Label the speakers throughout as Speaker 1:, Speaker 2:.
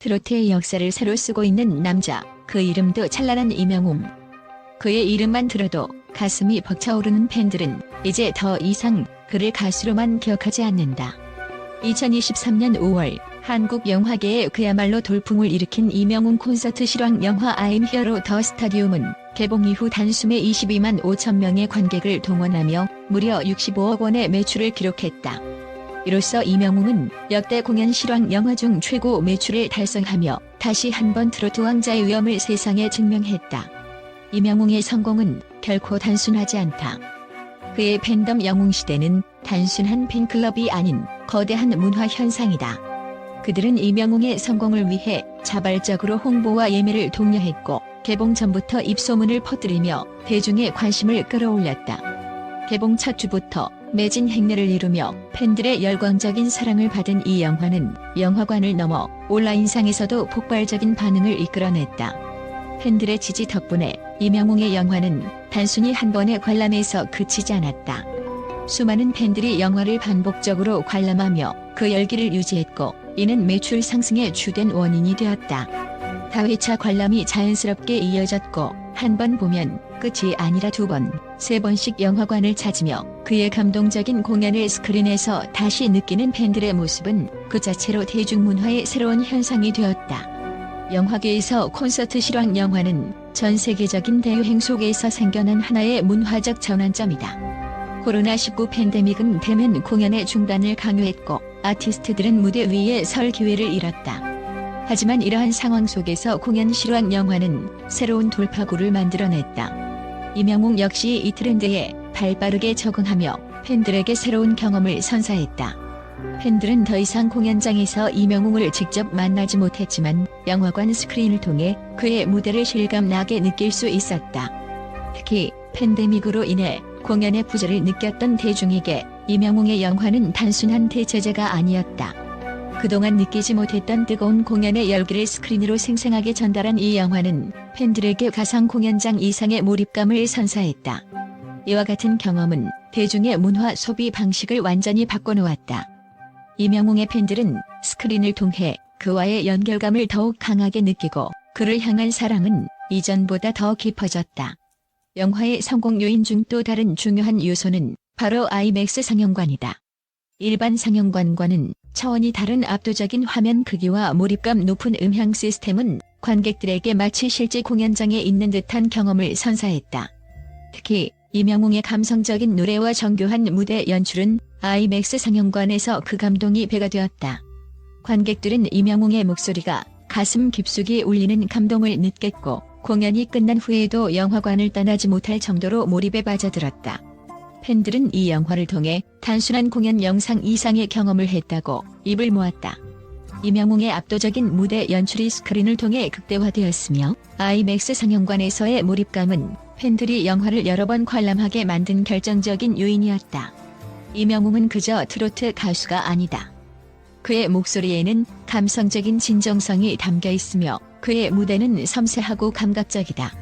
Speaker 1: 트로트의 역사를 새로 쓰고 있는 남자, 그 이름도 찬란한 이명웅. 그의 이름만 들어도 가슴이 벅차오르는 팬들은 이제 더 이상 그를 가수로만 기억하지 않는다. 2023년 5월 한국 영화계에 그야말로 돌풍을 일으킨 이명웅 콘서트 실황 영화 I'm Hero 더 스타디움은 개봉 이후 단숨에 22만 5천 명의 관객을 동원하며 무려 65억 원의 매출을 기록했다. 이로써 이명웅은 역대 공연 실황 영화 중 최고 매출을 달성하며 다시 한번 트로트 왕자의 위엄을 세상에 증명했다. 이명웅의 성공은 결코 단순하지 않다. 그의 팬덤 영웅 시대는 단순한 팬클럽이 아닌 거대한 문화 현상이다. 그들은 이명웅의 성공을 위해 자발적으로 홍보와 예매를 독려했고 개봉 전부터 입소문을 퍼뜨리며 대중의 관심을 끌어올렸다. 개봉 첫 주부터 매진 행렬을 이루며 팬들의 열광적인 사랑을 받은 이 영화는 영화관을 넘어 온라인상에서도 폭발적인 반응을 이끌어냈다. 팬들의 지지 덕분에 이명웅의 영화는 단순히 한 번의 관람에서 그치지 않았다. 수많은 팬들이 영화를 반복적으로 관람하며 그 열기를 유지했고 이는 매출 상승의 주된 원인이 되었다. 다회차 관람이 자연스럽게 이어졌고 한 번 보면 끝이 아니라 두 번, 세 번씩 영화관을 찾으며 그의 감동적인 공연을 스크린에서 다시 느끼는 팬들의 모습은 그 자체로 대중문화의 새로운 현상이 되었다. 영화계에서 콘서트 실황 영화는 전 세계적인 대유행 속에서 생겨난 하나의 문화적 전환점이다. 코로나19 팬데믹은 대면 공연의 중단을 강요했고 아티스트들은 무대 위에 설 기회를 잃었다. 하지만 이러한 상황 속에서 공연 실황 영화는 새로운 돌파구를 만들어냈다. 이명웅 역시 이 트렌드에 발빠르게 적응하며 팬들에게 새로운 경험을 선사했다. 팬들은 더 이상 공연장에서 이명웅을 직접 만나지 못했지만 영화관 스크린을 통해 그의 무대를 실감나게 느낄 수 있었다. 특히 팬데믹으로 인해 공연의 부재를 느꼈던 대중에게 이명웅의 영화는 단순한 대체제가 아니었다. 그동안 느끼지 못했던 뜨거운 공연의 열기를 스크린으로 생생하게 전달한 이 영화는 팬들에게 가상 공연장 이상의 몰입감을 선사했다. 이와 같은 경험은 대중의 문화 소비 방식을 완전히 바꿔놓았다. 이명웅의 팬들은 스크린을 통해 그와의 연결감을 더욱 강하게 느끼고 그를 향한 사랑은 이전보다 더 깊어졌다. 영화의 성공 요인 중 또 다른 중요한 요소는 바로 IMAX 상영관이다. 일반 상영관과는 차원이 다른 압도적인 화면 크기와 몰입감 높은 음향 시스템은 관객들에게 마치 실제 공연장에 있는 듯한 경험을 선사했다. 특히 이명웅의 감성적인 노래와 정교한 무대 연출은 IMAX 상영관에서 그 감동이 배가 되었다. 관객들은 이명웅의 목소리가 가슴 깊숙이 울리는 감동을 느꼈고 공연이 끝난 후에도 영화관을 떠나지 못할 정도로 몰입에 빠져들었다. 팬들은 이 영화를 통해 단순한 공연 영상 이상의 경험을 했다고 입을 모았다. 이명웅의 압도적인 무대 연출이 스크린을 통해 극대화되었으며 IMAX 상영관에서의 몰입감은 팬들이 영화를 여러 번 관람하게 만든 결정적인 요인이었다. 이명웅은 그저 트로트 가수가 아니다. 그의 목소리에는 감성적인 진정성이 담겨 있으며 그의 무대는 섬세하고 감각적이다.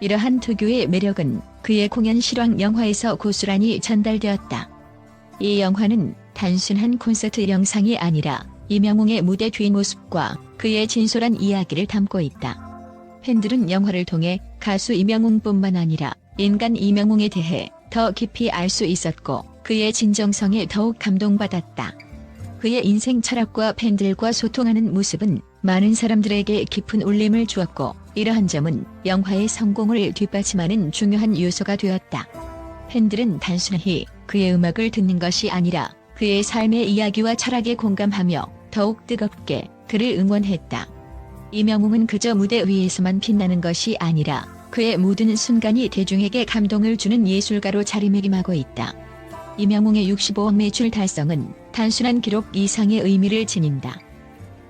Speaker 1: 이러한 특유의 매력은 그의 공연 실황 영화에서 고스란히 전달되었다. 이 영화는 단순한 콘서트 영상이 아니라 이명웅의 무대 뒷모습과 그의 진솔한 이야기를 담고 있다. 팬들은 영화를 통해 가수 이명웅뿐만 아니라 인간 이명웅에 대해 더 깊이 알 수 있었고 그의 진정성에 더욱 감동받았다. 그의 인생 철학과 팬들과 소통하는 모습은 많은 사람들에게 깊은 울림을 주었고 이러한 점은 영화의 성공을 뒷받침하는 중요한 요소가 되었다. 팬들은 단순히 그의 음악을 듣는 것이 아니라 그의 삶의 이야기와 철학에 공감하며 더욱 뜨겁게 그를 응원했다. 이명웅은 그저 무대 위에서만 빛나는 것이 아니라 그의 모든 순간이 대중에게 감동을 주는 예술가로 자리매김하고 있다. 이명웅의 65억 매출 달성은 단순한 기록 이상의 의미를 지닌다.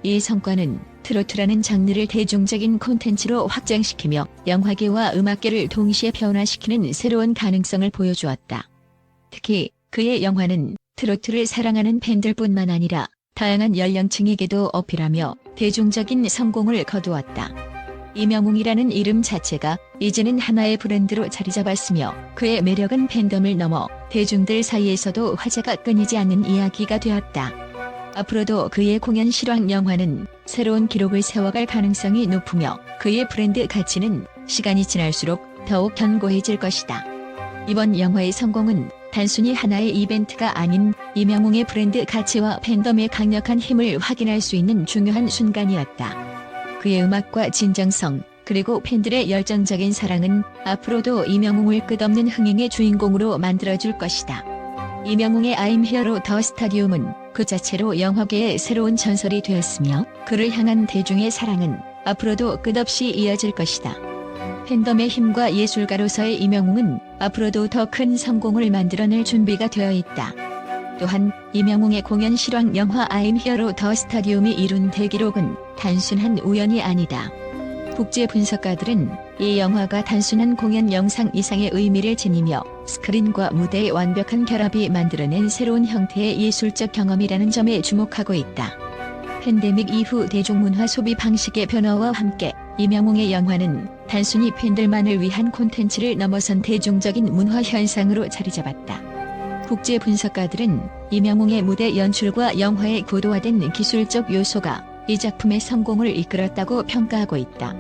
Speaker 1: 이 성과는 트로트라는 장르를 대중적인 콘텐츠로 확장시키며 영화계와 음악계를 동시에 변화시키는 새로운 가능성을 보여주었다. 특히 그의 영화는 트로트를 사랑하는 팬들뿐만 아니라 다양한 연령층에게도 어필하며 대중적인 성공을 거두었다. 이명웅이라는 이름 자체가 이제는 하나의 브랜드로 자리 잡았으며 그의 매력은 팬덤을 넘어 대중들 사이에서도 화제가 끊이지 않는 이야기가 되었다. 앞으로도 그의 공연 실황 영화는 새로운 기록을 세워갈 가능성이 높으며 그의 브랜드 가치는 시간이 지날수록 더욱 견고해질 것이다. 이번 영화의 성공은 단순히 하나의 이벤트가 아닌 이명웅의 브랜드 가치와 팬덤의 강력한 힘을 확인할 수 있는 중요한 순간이었다. 그의 음악과 진정성, 그리고 팬들의 열정적인 사랑은 앞으로도 이명웅을 끝없는 흥행의 주인공으로 만들어줄 것이다. 이명웅의 I'm Here 더 스타디움은 그 자체로 영화계의 새로운 전설이 되었으며 그를 향한 대중의 사랑은 앞으로도 끝없이 이어질 것이다. 팬덤의 힘과 예술가로서의 이명웅은 앞으로도 더 큰 성공을 만들어낼 준비가 되어 있다. 또한 이명웅의 공연 실황 영화 I'm Here 더 스타디움이 이룬 대기록은 단순한 우연이 아니다. 국제 분석가들은 이 영화가 단순한 공연 영상 이상의 의미를 지니며 스크린과 무대의 완벽한 결합이 만들어낸 새로운 형태의 예술적 경험이라는 점에 주목하고 있다. 팬데믹 이후 대중문화 소비 방식의 변화와 함께 이명웅의 영화는 단순히 팬들만을 위한 콘텐츠를 넘어선 대중적인 문화 현상으로 자리 잡았다. 국제 분석가들은 이명웅의 무대 연출과 영화의 고도화된 기술적 요소가 이 작품의 성공을 이끌었다고 평가하고 있다.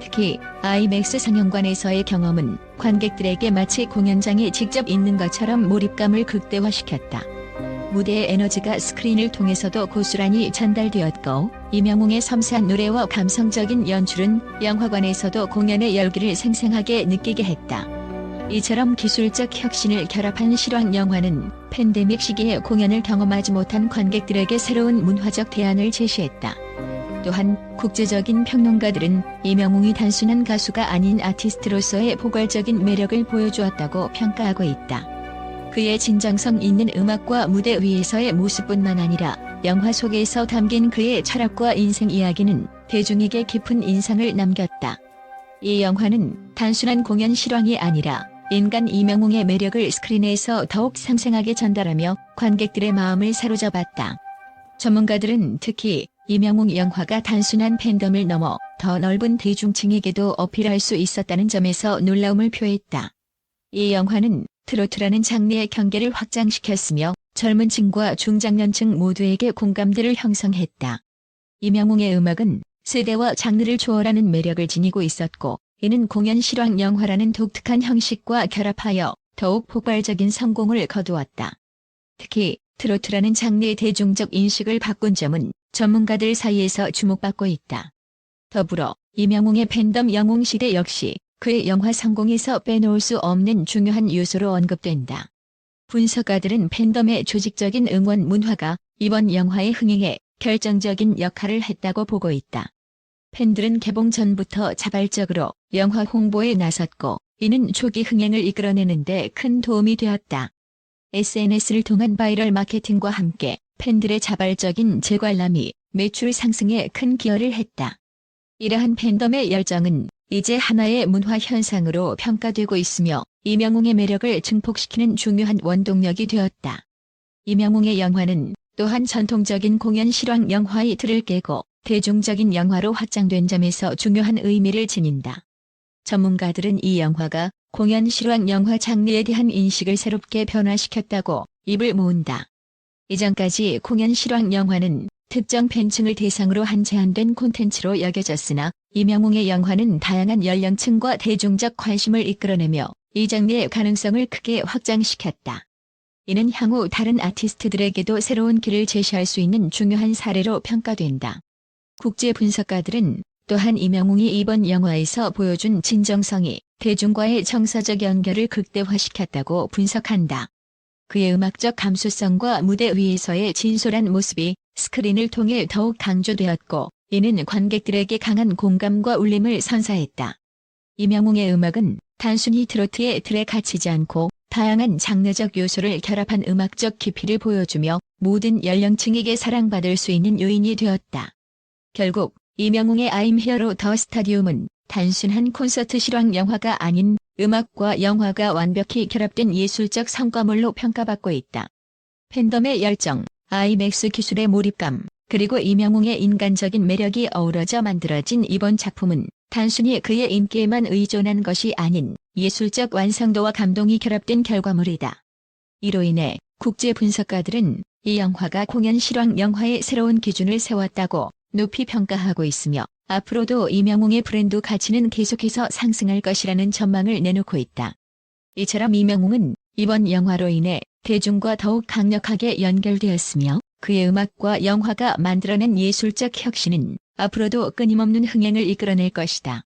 Speaker 1: 특히 IMAX 상영관에서의 경험은 관객들에게 마치 공연장에 직접 있는 것처럼 몰입감을 극대화시켰다. 무대의 에너지가 스크린을 통해서도 고스란히 전달되었고 이명웅의 섬세한 노래와 감성적인 연출은 영화관에서도 공연의 열기를 생생하게 느끼게 했다. 이처럼 기술적 혁신을 결합한 실황 영화는 팬데믹 시기에 공연을 경험하지 못한 관객들에게 새로운 문화적 대안을 제시했다. 또한 국제적인 평론가들은 이명웅이 단순한 가수가 아닌 아티스트로서의 포괄적인 매력을 보여주었다고 평가하고 있다. 그의 진정성 있는 음악과 무대 위에서의 모습뿐만 아니라 영화 속에서 담긴 그의 철학과 인생 이야기는 대중에게 깊은 인상을 남겼다. 이 영화는 단순한 공연 실황이 아니라 인간 이명웅의 매력을 스크린에서 더욱 생생하게 전달하며 관객들의 마음을 사로잡았다. 전문가들은 특히 이명웅 영화가 단순한 팬덤을 넘어 더 넓은 대중층에게도 어필할 수 있었다는 점에서 놀라움을 표했다. 이 영화는 트로트라는 장르의 경계를 확장시켰으며 젊은 층과 중장년층 모두에게 공감대를 형성했다. 이명웅의 음악은 세대와 장르를 초월하는 매력을 지니고 있었고 이는 공연 실황 영화라는 독특한 형식과 결합하여 더욱 폭발적인 성공을 거두었다. 특히 트로트라는 장르의 대중적 인식을 바꾼 점은 전문가들 사이에서 주목받고 있다. 더불어 이명웅의 팬덤 영웅시대 역시 그의 영화 성공에서 빼놓을 수 없는 중요한 요소로 언급된다. 분석가들은 팬덤의 조직적인 응원 문화가 이번 영화의 흥행에 결정적인 역할을 했다고 보고 있다. 팬들은 개봉 전부터 자발적으로 영화 홍보에 나섰고 이는 초기 흥행을 이끌어내는데 큰 도움이 되었다. SNS를 통한 바이럴 마케팅과 함께 팬들의 자발적인 재관람이 매출 상승에 큰 기여를 했다. 이러한 팬덤의 열정은 이제 하나의 문화 현상으로 평가되고 있으며 이명웅의 매력을 증폭시키는 중요한 원동력이 되었다. 이명웅의 영화는 또한 전통적인 공연 실황 영화의 틀을 깨고 대중적인 영화로 확장된 점에서 중요한 의미를 지닌다. 전문가들은 이 영화가 공연 실황 영화 장르에 대한 인식을 새롭게 변화시켰다고 입을 모은다. 이전까지 공연 실황 영화는 특정 팬층을 대상으로 한 제한된 콘텐츠로 여겨졌으나 이명웅의 영화는 다양한 연령층과 대중적 관심을 이끌어내며 이 장르의 가능성을 크게 확장시켰다. 이는 향후 다른 아티스트들에게도 새로운 길을 제시할 수 있는 중요한 사례로 평가된다. 국제 분석가들은 또한 이명웅이 이번 영화에서 보여준 진정성이 대중과의 정서적 연결을 극대화시켰다고 분석한다. 그의 음악적 감수성과 무대 위에서의 진솔한 모습이 스크린을 통해 더욱 강조되었고 이는 관객들에게 강한 공감과 울림을 선사했다. 이명웅의 음악은 단순히 트로트의 틀에 갇히지 않고 다양한 장르적 요소를 결합한 음악적 깊이를 보여주며 모든 연령층에게 사랑받을 수 있는 요인이 되었다. 결국 이명웅의 I'm Here 더 스타디움은 단순한 콘서트 실황 영화가 아닌 음악과 영화가 완벽히 결합된 예술적 성과물로 평가받고 있다. 팬덤의 열정, 아이맥스 기술의 몰입감, 그리고 이명웅의 인간적인 매력이 어우러져 만들어진 이번 작품은 단순히 그의 인기에만 의존한 것이 아닌 예술적 완성도와 감동이 결합된 결과물이다. 이로 인해 국제 분석가들은 이 영화가 공연 실황 영화의 새로운 기준을 세웠다고 높이 평가하고 있으며 앞으로도 이명웅의 브랜드 가치는 계속해서 상승할 것이라는 전망을 내놓고 있다. 이처럼 이명웅은 이번 영화로 인해 대중과 더욱 강력하게 연결되었으며 그의 음악과 영화가 만들어낸 예술적 혁신은 앞으로도 끊임없는 흥행을 이끌어낼 것이다.